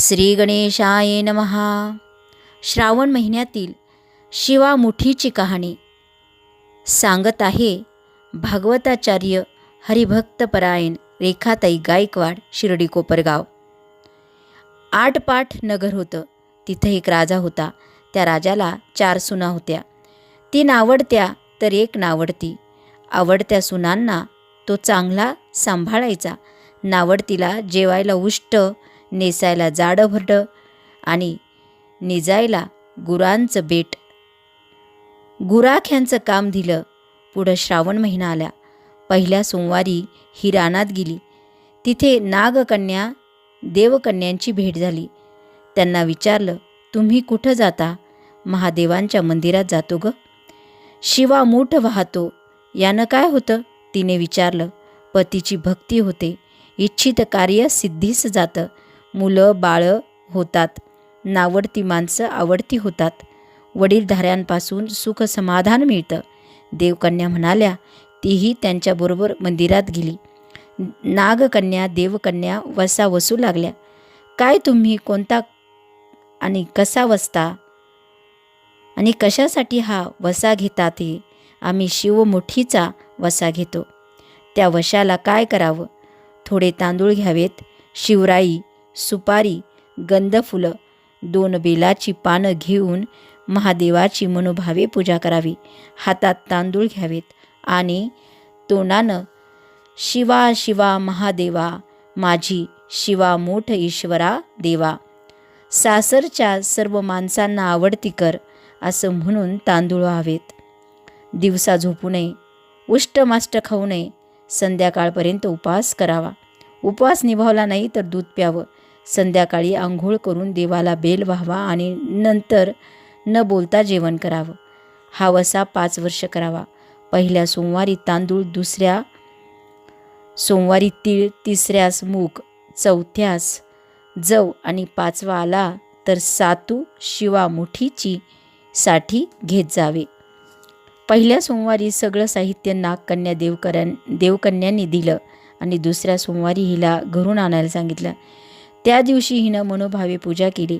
श्री गणेशाय नमहा श्रावण महिन्यातील शिवामुठीची कहाणी सांगत आहे भागवताचार्य हरिभक्तपरायण रेखाताई गायकवाड शिर्डी कोपरगाव. आठपाठ नगर होतं. तिथं एक राजा होता. त्या राजाला चार सुना होत्या. तीन आवडत्या तर एक नावडती. आवडत्या सुनांना तो चांगला सांभाळायचा. नावडतीला जेवायला उष्ट नेसायला जाडं भरडं आणि निजायला गुरांचं बेट. गुराख्यांचं काम दिलं. पुढं श्रावण महिना आला. पहिल्या सोमवारी ही रानात गेली. तिथे नागकन्या देवकन्यांची भेट झाली. त्यांना विचारलं तुम्ही कुठं जाता? महादेवांच्या मंदिरात जातो ग? शिवा मूठ वाहतो. यानं काय होतं? तिने विचारलं. पतीची भक्ती होते. इच्छित कार्य सिद्धीस जातं. मुलं बाळं होतात. नावडती माणसं आवडती होतात. वडीलधाऱ्यांपासून सुख समाधान मिळतं. देवकन्या म्हणाल्या तीही त्यांच्याबरोबर मंदिरात गेली. नागकन्या देवकन्या वसा वसू लागल्या. काय तुम्ही कोणता आणि कसा वसता? आणि कशासाठी हा वसा घेतात हे? आम्ही शिवमुठीचा वसा घेतो. त्या वशाला काय करावं? थोडे तांदूळ घ्यावेत. शिवराई सुपारी गंधफुलं दोन बेलाची पानं घेऊन महादेवाची मनोभावे पूजा करावी. हातात तांदूळ घ्यावेत आणि तोंडानं शिवा शिवा महादेवा माझी शिवा मोठ ईश्वरा देवा सासरच्या सर्व माणसांना आवडती कर असं म्हणून तांदूळ व्हावेत. दिवसा झोपू नये उष्टमाष्ट खाऊ नये संध्याकाळपर्यंत उपवास करावा. उपवास निभावला नाही तर दूध प्यावं. संध्याकाळी आंघोळ करून देवाला बेल व्हावा आणि नंतर न बोलता जेवण करावं. हा वसा पाच वर्ष करावा. पहिल्या सोमवारी तांदूळ दुसऱ्या सोमवारी तीळ तिसऱ्यास मूग चौथ्यास जव आणि पाचवा आला तर सातू शिवा मुठीची साठी घेत जावे. पहिल्या सोमवारी सगळं साहित्य नागकन्या देवकऱ्यां देवकन्यांनी दिलं आणि दुसऱ्या सोमवारी हिला घरून आणायला सांगितलं. त्या दिवशी हिनं मनोभावे पूजा केली.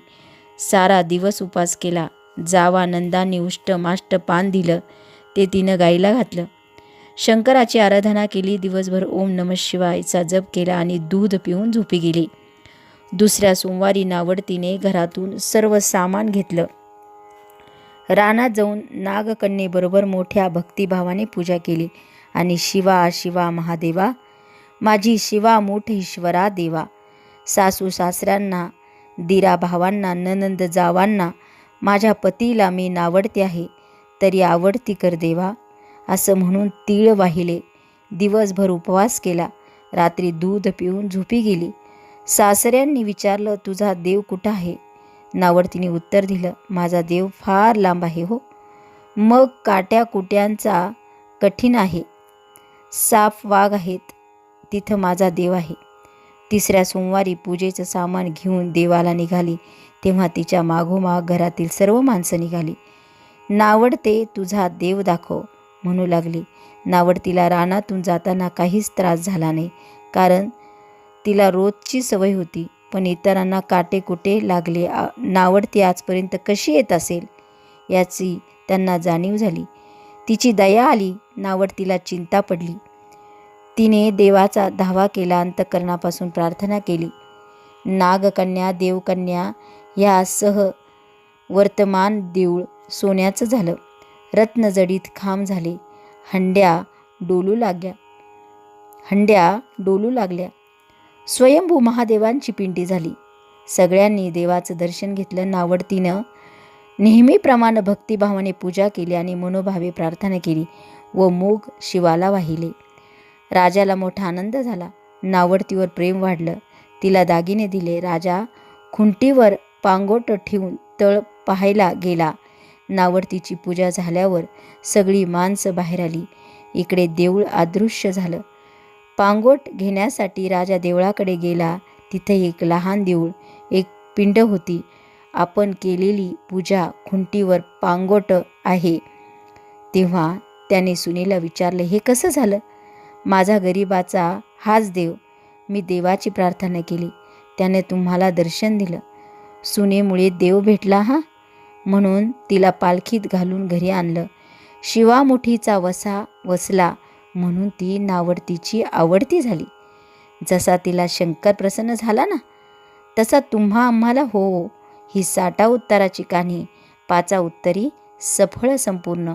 सारा दिवस उपास केला. जावा नंदांनी उष्ट माष्ट पान दिलं. ते तिनं गाईला घातलं. शंकराची आराधना केली. दिवसभर ओम नम शिवायचा जप केला आणि दूध पिऊन झोपी गेली. दुसऱ्या सोमवारी नावडतीने घरातून सर्व सामान घेतलं. रानात जाऊन नागकन्येबरोबर मोठ्या भक्तिभावाने पूजा केली आणि शिवा शिवा महादेवा माझी शिवा मोठ ईश्वरा देवा सासू सासऱ्यांना दिरा भावांना ननंद जावांना माझ्या पतीला मी नावडते आहे तरी आवडती कर देवा असं म्हणून तीळ वाहिले. दिवसभर उपवास केला रात्री दूध पिऊन झोपी गेली. सासऱ्यांनी विचारलं तुझा देव कुठं आहे? नावडतीने उत्तर दिलं माझा देव फार लांब आहे हो. मग काट्या कुट्यांचा कठीण आहे. साफ वाघ आहेत तिथं माझा देव आहे. तिसऱ्या सोमवारी पूजेचं सामान घेऊन देवाला निघाली. तेव्हा तिच्या मागोमाग घरातील सर्व माणसं निघाली. नावडते तुझा देव दाखव म्हणू लागली. नावडतीला रानातून जाताना काहीच त्रास झाला नाही कारण तिला रोजची सवय होती. पण इतरांना काटे कुटे लागले नावडती आजपर्यंत कशी येत असेल याची त्यांना जाणीव झाली. तिची दया आली नावडतीला चिंता पडली. तिने देवाचा धावा केला अंतकरणापासून प्रार्थना केली. नागकन्या देवकन्या यासह वर्तमान देऊळ सोन्याचं झालं. रत्नजडीत खांब झाले. हंड्या डोलू लागल्या. हंड्या डोलू लागल्या. स्वयंभू महादेवांची पिंडी झाली. सगळ्यांनी देवाचं दर्शन घेतलं. नावडतीनं नेहमीप्रमाणे भक्तिभावाने पूजा केली आणि मनोभावे प्रार्थना केली व मूग शिवाला वाहिले. राजाला मोठा आनंद झाला. नावडतीवर प्रेम वाढलं. तिला दागिने दिले. राजा खुंटीवर पांगोट ठेवून तळ पाहायला गेला. नावडतीची पूजा झाल्यावर सगळी माणसं बाहेर आली. इकडे देऊळ अदृश्य झालं. पांगोट घेण्यासाठी राजा देवळाकडे गेला. तिथे एक लहान देऊळ एक पिंड होती. आपण केलेली पूजा खुंटीवर पांगोट आहे. तेव्हा त्याने सुनेला विचारलं हे कसं झालं? माझा गरिबाचा हाच देव. मी देवाची प्रार्थना केली. त्याने तुम्हाला दर्शन दिलं. सुनेमुळे देव भेटला हा? म्हणून तिला पालखीत घालून घरी आणलं. शिवामुठीचा वसा वसला म्हणून ती नावडतीची आवडती झाली. जसा तिला शंकर प्रसन्न झाला ना तसा तुम्हा आम्हाला हो ही साठा उत्तराची कहाणी पाचा उत्तरी सफळ संपूर्ण.